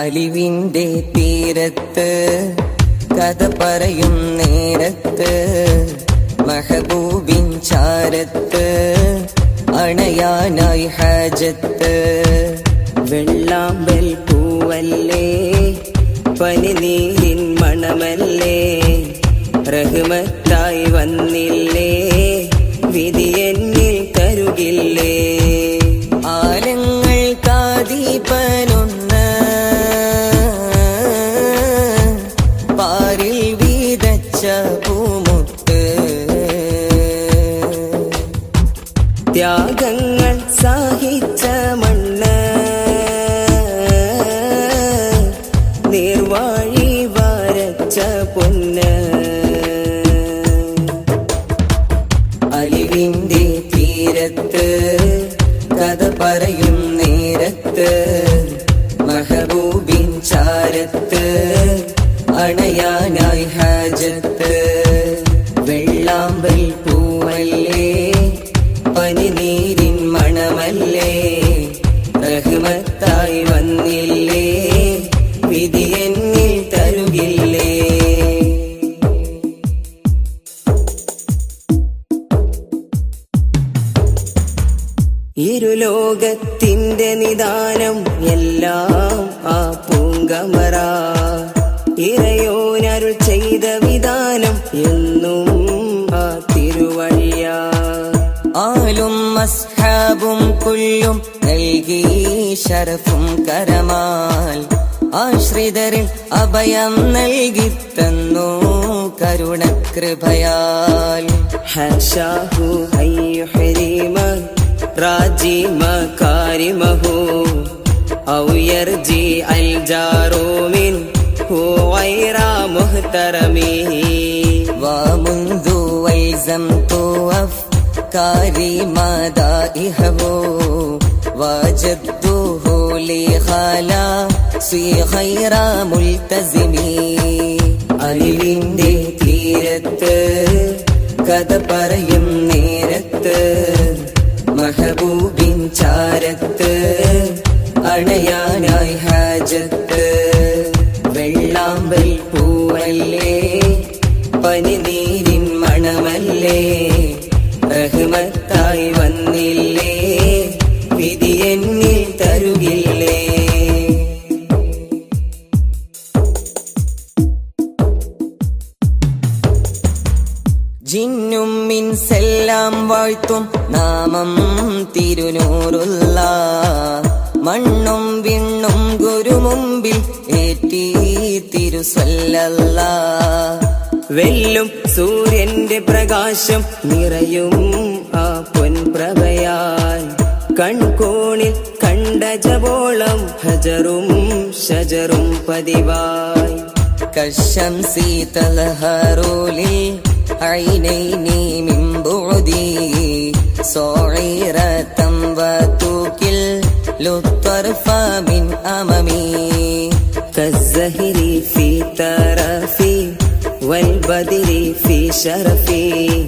അലിവിന്റെ തീരത്ത് കഥ പറയും നേരത്ത്. മഹബൂബിൻ ചാരത്ത് അണയാനായി ഹാജത്ത്. വെള്ളാമ്പൽ പൂവല്ലേ പനിനീരിൻ മണമല്ലേ റഹ്മത്തായി വന്നില്ലേ വിധി എന്നിൽ കരുകില്ലേ. ത്യാഗങ്ങൾ സാഹിച്ച മണ്ണ് നീർവാഴി വരച്ച പൊന്ന്. അലിവിന്റെ തീരത്ത് കഥ പറയും നേരത്ത്. മഹബൂബിൻ ചാരത്ത് റഹ്മത്തായി വന്നില്ലേ? വിധി എന്നിൽ തരുകില്ലേ? ഇരുലോകത്തിന്റെ നിദാനം എല്ലാം ആ പൂങ്കമറ. ഇറയോനരുൾ ചെയ്ത വിധാനം എന്നും ആ തിരുവഴിയ. ആലും അസ്ഹാബും കുല്ലും നൽകി ശരഫും കരമാൽ ആശ്രിതരിൽ അഭയം നൽകി തന്നു കരുണകൃപയാൽ ഹഷാഹു ഹരിമ راجي مكارمه أو يرجي الجار منه غير محترمه ومنذ ألزمت أفكاري مدائحه وجدته لي خلاصي خير ملتزمي അലിവിന്റെ തീരത്ത് കഥ പറയും നേരത്ത് മഹബൂബിൻ ചാരത്ത് അണയാനായി ഹാജത്ത് വെള്ളാമ്പൽ പൂവല്ലേ പനിനീരിൻ മണമല്ലേ റഹ്മത്തായി വന്നില്ലേ? വിധി എന്നിൽ തരുകില്ലേ? ജിന്നും മിൻസെല്ലാം വാഴ്ത്തും നാമം തിരുനൂറുള്ള മണ്ണും വിണ്ണും ഗുരുമുമ്പിൽ ഏറ്റി തിരുസല്ലല്ല. വെല്ലും സൂര്യന്റെ പ്രകാശം നിറയും ആ പൊൻപ്രഭയാൽ കൺകോണിൽ കണ്ട ജപോളം ഹജറും ഷജറും പതിവായി كالشمس تلهر للعينين من بعدي صعيرة وتكل الطرف من أمامي كالزهر في ترفي والبدر في شرفي